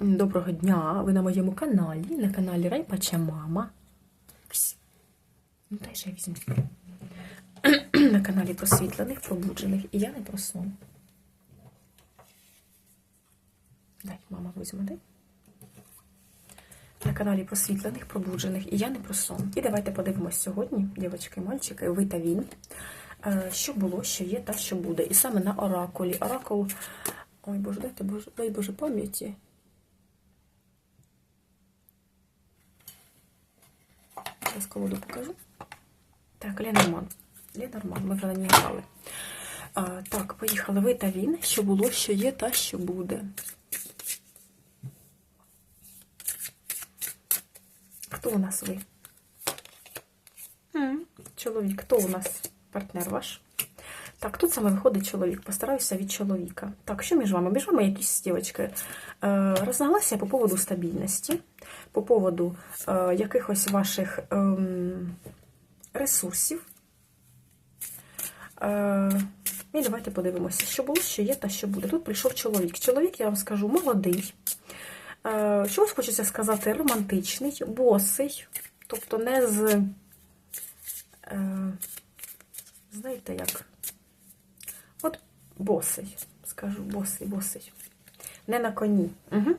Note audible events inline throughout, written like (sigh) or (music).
Доброго дня! Ви на моєму каналі, на каналі Райпача Мама. Ну, дай ще я візьму. (clears throat) на каналі просвітлених, пробуджених. І я не про сон. Дай, мама візьме, дай. На каналі просвітлених, пробуджених. І я не про сон. І давайте подивимось сьогодні, дівчатки мальчики, ви та він. е, Що було, що є та що буде. І саме на оракулі. Оракул. Ой, Боже, дайте Боже, дай Боже пам'яті. Зараз колоду покажу. Так, Ленорман. Ленорман, ми вже на ній грали. А, так, поїхали. Ви та він. Що було, що є, та що буде. Хто у нас ви? Чоловік. Хто у нас партнер ваш? Так, тут саме виходить чоловік. Постараюся від чоловіка. Так, що між вами? Між вами якісь дівчатки. Е, розногласия по поводу стабільності, по поводу е, якихось ваших ем, ресурсів. Е, і давайте подивимося, що було, що є та що буде. Тут прийшов чоловік. Чоловік, я вам скажу, молодий. Е, чогось хочеться сказати, романтичний, босий, тобто не з. Е, знаєте як? От босий, скажу, босий, босий. Не на коні. Угу.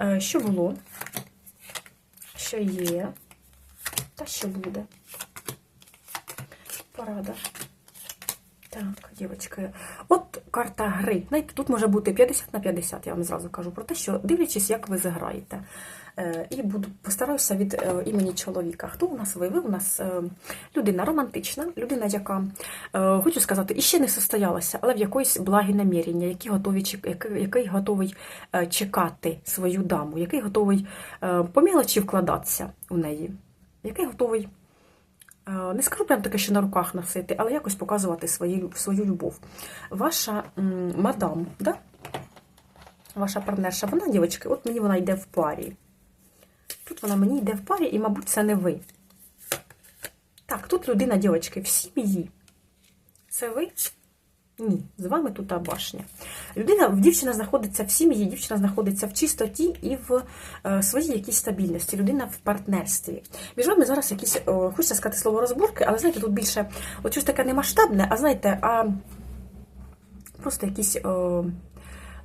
Е, що було? Що є? Та що буде? Порада. Так, дівчатки. От карта гри. Знаєте, тут може бути 50 на 50, я вам зразу кажу про те, що дивлячись, як ви заграєте. Е, І буду постараюся від е, імені чоловіка. Хто у нас ви? Ви у нас е, людина романтична, людина, яка, хочу сказати, іще не состоялася, але в якоїсь благі намірення, який готовий, який, готовий чекати свою даму, який готовий по мілочі вкладатися у неї, який готовий. Не скажу прям таке, що на руках носити, але якось показувати свою, свою любов. Ваша мадам, да? ваша партнерша, вона, дівчатки, от мені вона йде в парі. Тут вона мені йде в парі, і, мабуть, це не ви. Так, тут людина, дівчатки, в сім'ї. Це ви? Ні, з вами тут башня. Людина, дівчина знаходиться в сім'ї, дівчина знаходиться в чистоті і в е, своїй якійсь стабільності. Людина в партнерстві. Між вами зараз якісь, е, хочеться сказати слово розборки, але знаєте, тут більше от щось таке не масштабне, а знаєте, а просто якісь. Е,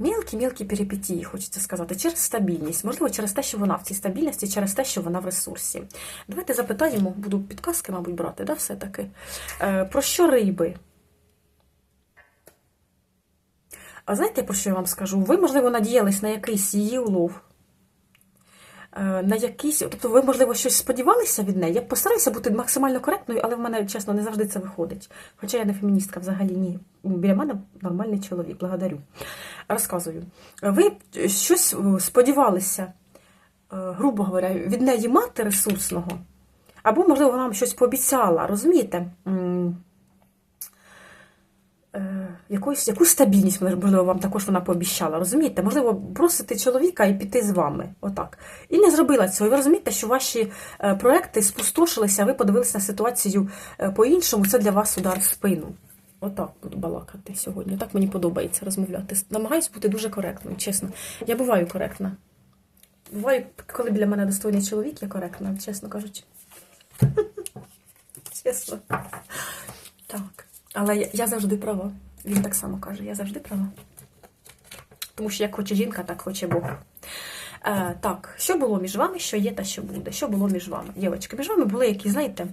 Мілкі-мілкі перипетії, хочеться сказати, через стабільність. Можливо, через те, що вона в цій стабільності, через те, що вона в ресурсі. Давайте запитаємо, буду підказки, мабуть, брати, да, все-таки. Е, про що риби? А знаєте, про що я вам скажу? Ви, можливо, надіялись на якийсь її улов. Е, На якийсь, тобто ви, можливо, щось сподівалися від неї. Я постараюся бути максимально коректною, але в мене, чесно, не завжди це виходить. Хоча я не феміністка взагалі ні. Біля мене нормальний чоловік, благодарю. Розказую. Ви щось е, сподівалися, е, грубо говоря, від неї мати ресурсного, або, можливо, вона вам щось пообіцяла, розумієте? Е, Якусь, якусь стабільність, можливо, вам також вона пообіцяла, розумієте? Можливо, бросити чоловіка і піти з вами. Отак. І не зробила цього. І ви розумієте, що ваші е, проекти спустошилися, ви подивилися на ситуацію е, по-іншому. Це для вас удар в спину. Отак буду балакати сьогодні. Так мені подобається розмовляти. Намагаюсь бути дуже коректною, чесно. Я буваю коректна. Буваю, коли біля мене достойний чоловік, я коректна, чесно кажучи. (laughs) Чесно. Так. Але я, я завжди права. Він так само каже, я завжди права. Тому що як хоче жінка, так хоче Бог. Е, так, що було між вами, що є та що буде? Що було між вами? Дівчатки, між вами були якісь, знаєте,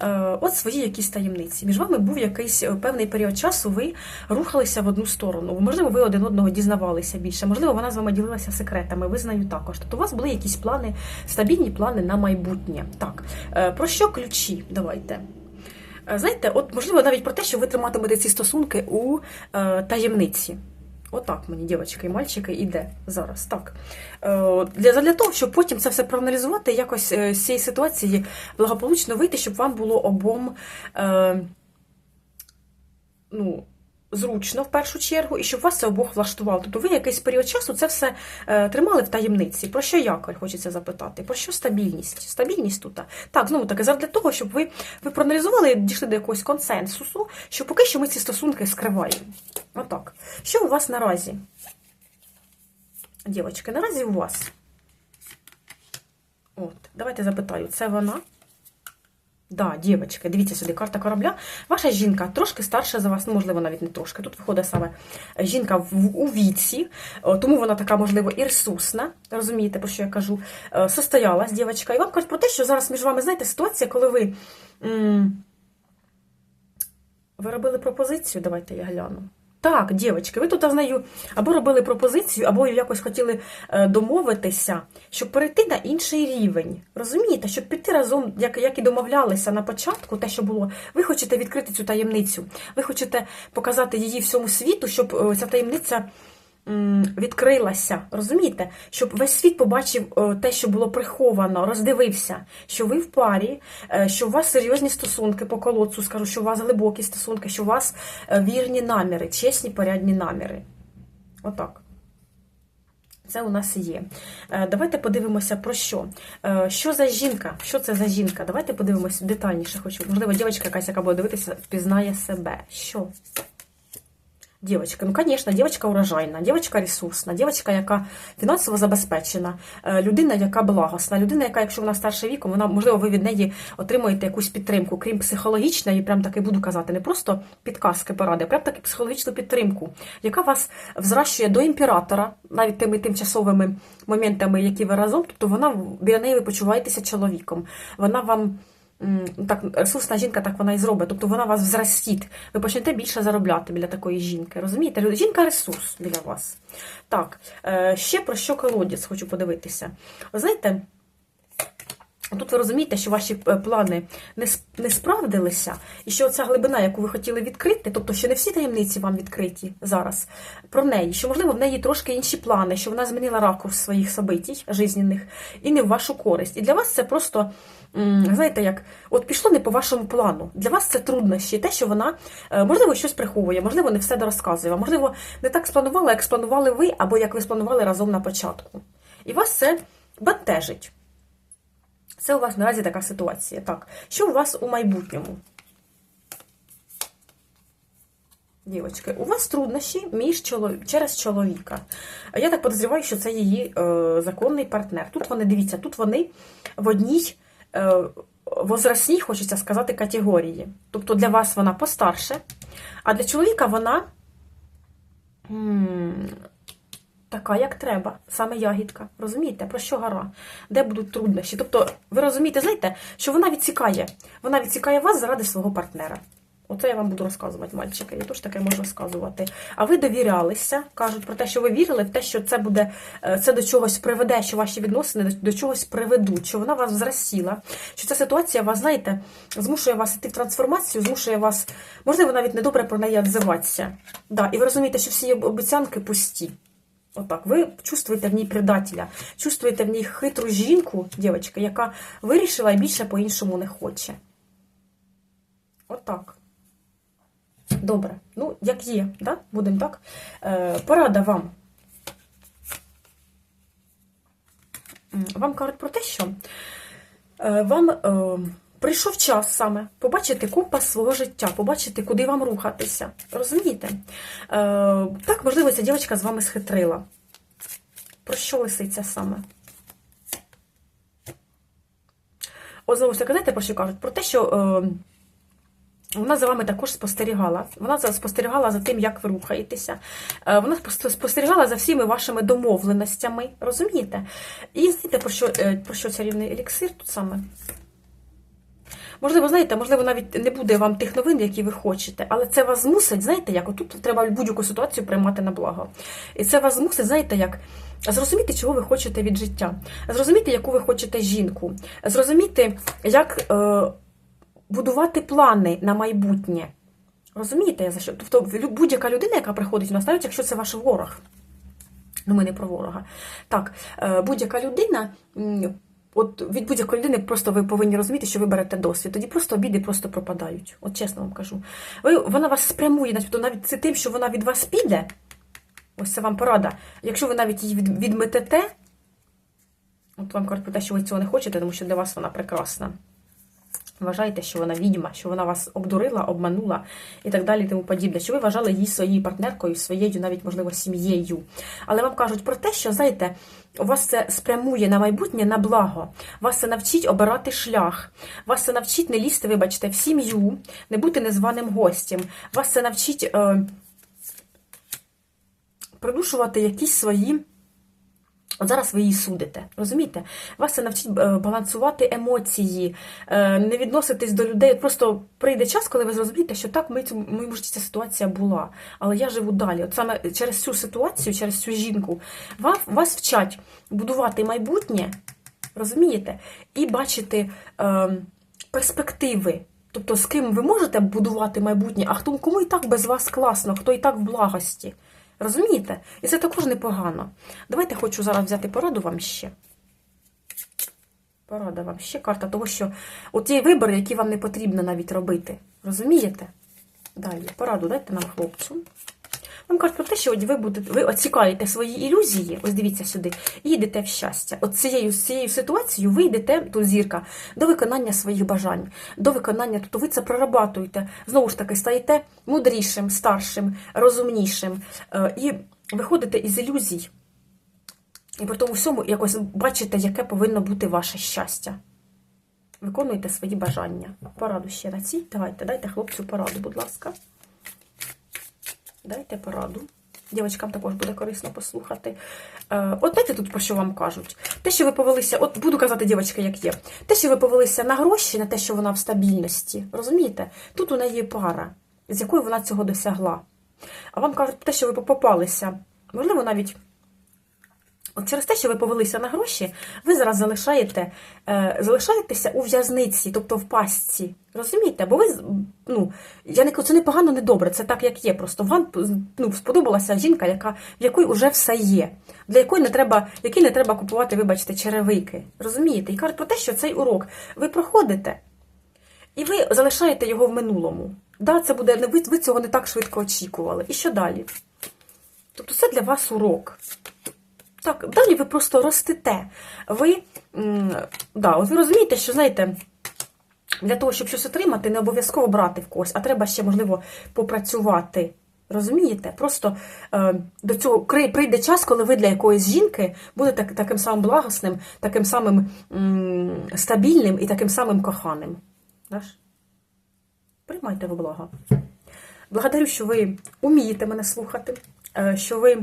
е, от свої якісь таємниці. Між вами був якийсь е, певний період часу, ви рухалися в одну сторону. Можливо, ви один одного дізнавалися більше, можливо, вона з вами ділилася секретами, ви з нею також. Тобто у вас були якісь плани, стабільні плани на майбутнє. Так, е, про що ключі? Давайте. Е, Знаєте, от можливо навіть про те, що ви триматимете ці стосунки у е, таємниці. Отак мені, дівчатки і мальчики, іде зараз. Так. Е, для, для того, щоб потім це все проаналізувати, якось е, з цієї ситуації благополучно вийти, щоб вам було обом е, ну, зручно в першу чергу, і щоб вас це обох влаштувало. Тобто ви якийсь період часу це все е, тримали в таємниці. Про що якорь хочеться запитати? Про що стабільність? Стабільність тут. Так, знову таки, для того, щоб ви, ви проаналізували і дійшли до якогось консенсусу, що поки що ми ці стосунки скриваємо. Отак. Що у вас наразі? Дівчатки, наразі у вас. От, давайте запитаю, це вона? Да, дівчатки, дивіться сюди, карта корабля. Ваша жінка трошки старша за вас, ну, можливо, навіть не трошки. Тут виходить саме жінка в, у віці, тому вона така, можливо, і ресурсна, розумієте, про що я кажу, е, состоялась дівчатка. І вам кажуть про те, що зараз між вами, знаєте, ситуація, коли ви. м, Ви робили пропозицію, давайте я гляну. Так, дівчатки, ви тут з нею або робили пропозицію, або якось хотіли е, домовитися, щоб перейти на інший рівень. Розумієте, щоб піти разом, як, як і домовлялися на початку, те, що було, ви хочете відкрити цю таємницю. Ви хочете показати її всьому світу, щоб е, ця таємниця відкрилася. Розумієте? Щоб весь світ побачив е, те, що було приховано, роздивився, що ви в парі, е, що у вас серйозні стосунки по колодцю, скажу, що у вас глибокі стосунки, що у вас е, вірні наміри, чесні, порядні наміри. Отак. Це у нас є. Давайте подивимося про що. Що за жінка? Що це за жінка? Давайте подивимося детальніше. Хочу. Можливо, дівчинка якась, яка буде дивитися, впізнає себе. Що? Дівчинка, ну, звісно, дівчинка урожайна, дівчинка ресурсна, дівчинка, яка фінансово забезпечена, е, людина, яка благосна, людина, яка, якщо вона старша віком, вона, можливо, ви від неї отримуєте якусь підтримку, крім психологічної, прям таки буду казати, не просто підказки, поради, а прям таки психологічну підтримку, яка вас взращує до імператора, навіть тими тимчасовими моментами, які ви разом, тобто вона біля неї ви почуваєтеся чоловіком. Вона вам. Так, ресурсна жінка так вона і зробить. Тобто вона вас взрастіть. Ви почнете більше заробляти біля такої жінки. Розумієте? Жінка ресурс біля вас. Так, е, ще про що колодязь хочу подивитися. Ви знаєте, тут ви розумієте, що ваші е, плани не, справдилися, і що ця глибина, яку ви хотіли відкрити, тобто, що не всі таємниці вам відкриті зараз про неї, що, можливо, в неї трошки інші плани, що вона змінила ракурс своїх событій жизненних і не в вашу користь. І для вас це просто. Знаєте, як от пішло не по вашому плану. Для вас це труднощі, те, що вона е, можливо щось приховує, можливо, не все дорозказує, можливо, не так спланувала, як спланували ви, або як ви спланували разом на початку. І вас це бентежить. Це у вас наразі така ситуація. Так, що у вас у майбутньому? Дівочки, у вас труднощі між чолов... через чоловіка. Я так подозріваю, що це її е, законний партнер. Тут вони, дивіться, тут вони в одній е, возрастній, хочеться сказати, категорії. Тобто для вас вона постарше, а для чоловіка вона така, як треба, саме ягідка. Розумієте, про що гора? Де будуть труднощі? Тобто, ви розумієте, знаєте, що вона відсікає. Вона відсікає вас заради свого партнера. Оце я вам буду розказувати, мальчики. Я теж таке можу розказувати. А ви довірялися, кажуть про те, що ви вірили в те, що це буде е, це до чогось приведе, що ваші відносини до, чогось приведуть, що вона вас зросіла, що ця ситуація вас, знаєте, змушує вас йти в трансформацію, змушує вас, можливо, навіть недобре про неї відзиватися. Да, і ви розумієте, що всі обіцянки пусті. Отак, ви чувствуєте в ній предателя, чувствуєте в ній хитру жінку, дівчинка, яка вирішила і більше по-іншому не хоче. Отак. Добре. Ну, як є, да? будемо так. Е, порада вам. Вам кажуть про те, що е, вам е, прийшов час саме побачити компас свого життя, побачити, куди вам рухатися. Розумієте? Е, так, можливо, ця дівчинка з вами схитрила. Про що лисиця саме? От знову ж таки, знаєте, про що кажуть? Про те, що е, вона за вами також спостерігала. Вона спостерігала за тим, як ви рухаєтеся. Е, Вона спостерігала за всіми вашими домовленостями. Розумієте? І знаєте, про що, е, про що чарівний еліксир тут саме? Можливо, знаєте, можливо, навіть не буде вам тих новин, які ви хочете, але це вас змусить, знаєте, як отут треба будь-яку ситуацію приймати на благо. І це вас змусить, знаєте, як зрозуміти, чого ви хочете від життя, зрозуміти, яку ви хочете жінку, зрозуміти, як е, будувати плани на майбутнє. Розумієте, за що? Тобто будь-яка людина, яка приходить в нас, навіть якщо це ваш ворог. Ну, ми не про ворога. Так, е, будь-яка людина, от від будь-якої людини просто ви повинні розуміти, що ви берете досвід. Тоді просто обіди просто пропадають. От чесно вам кажу. Ви, вона вас спрямує, навіть, навіть це тим, що вона від вас піде. Ось це вам порада. Якщо ви навіть її від, відметете, от вам кажуть про те, що ви цього не хочете, тому що для вас вона прекрасна. Вважаєте, що вона відьма, що вона вас обдурила, обманула і так далі, і тому подібне. Що ви вважали її своєю партнеркою, своєю, навіть, можливо, сім'єю. Але вам кажуть про те, що, знаєте, у вас це спрямує на майбутнє на благо. Вас це навчить обирати шлях. Вас це навчить не лізти, вибачте, в сім'ю, не бути незваним гостем. Вас це навчить е, придушувати якісь свої. От зараз ви її судите, розумієте? Вас це навчить е, балансувати емоції, е, не відноситись до людей. Просто прийде час, коли ви зрозумієте, що так, ми цю- житті ця ситуація була, але я живу далі. От саме через цю ситуацію, через цю жінку, вам, вас вчать будувати майбутнє, розумієте? І бачити е, перспективи. Тобто, з ким ви можете будувати майбутнє, а хто кому і так без вас класно, хто і так в благості. Розумієте? І це також непогано. Давайте хочу зараз взяти пораду вам ще. Порада вам ще карта того, що от є вибори, які вам не потрібно навіть робити. Розумієте? Далі, пораду дайте нам хлопцю. Вам кажуть про те, що ви будете, ви оцікаєте свої ілюзії, ось дивіться сюди, і йдете в щастя. От цією, цією ситуацією ви йдете, тут зірка, до виконання своїх бажань, до виконання, тобто ви це прорабатуєте. Знову ж таки, стаєте мудрішим, старшим, розумнішим е, і виходите із ілюзій. І при тому всьому якось бачите, яке повинно бути ваше щастя. Виконуйте свої бажання. Пораду ще на цій. Давайте, дайте хлопцю пораду, будь ласка. Дайте пораду. Дівчатам також буде корисно послухати. Е, от знаєте тут про що вам кажуть? Те, що ви повелися, от буду казати, дівчатка, як є. Те, що ви повелися на гроші, на те, що вона в стабільності. Розумієте? Тут у неї пара, з якою вона цього досягла. А вам кажуть, те, що ви попалися, можливо, навіть. Через те, що ви повелися на гроші, ви зараз залишаєте, е, залишаєтеся у в'язниці, тобто в пастці. Розумієте? Бо ви, ну, я не це не погано, не добре, це так, як є. Просто вам ну, сподобалася жінка, яка, в якої вже все є, для якої не треба, якій не треба купувати, вибачте, черевики. Розумієте? І кажуть про те, що цей урок ви проходите, і ви залишаєте його в минулому. Да, це буде, ви, ви цього не так швидко очікували. І що далі? Тобто це для вас урок. Так, далі ви просто ростете. Ви, да, от ви розумієте, що, знаєте, для того, щоб щось отримати, не обов'язково брати в когось, а треба ще, можливо, попрацювати. Розумієте? Просто е, до цього прийде час, коли ви для якоїсь жінки будете так- таким самим благосним, таким самим м, стабільним і таким самим коханим. Даш? Приймайте ви благо. Благодарю, що ви умієте мене слухати, е, що ви.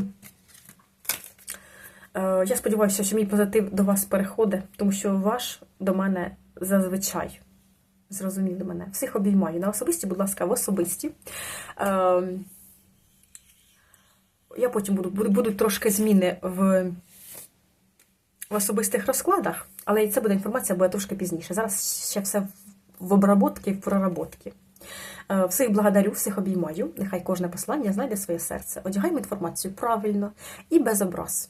Е, Я сподіваюся, що мій позитив до вас переходить, тому що ваш до мене зазвичай зрозуміли мене. Всіх обіймаю. На особисті, будь ласка, в особисті. Е, Я потім буду, буду- будуть трошки зміни в, в особистих розкладах, але і це буде інформація, буде трошки пізніше. Зараз ще все в обработки, в проработки. Е, Всіх благодарю, всіх обіймаю. Нехай кожне послання знайде своє серце. Одягаємо інформацію правильно і без образ.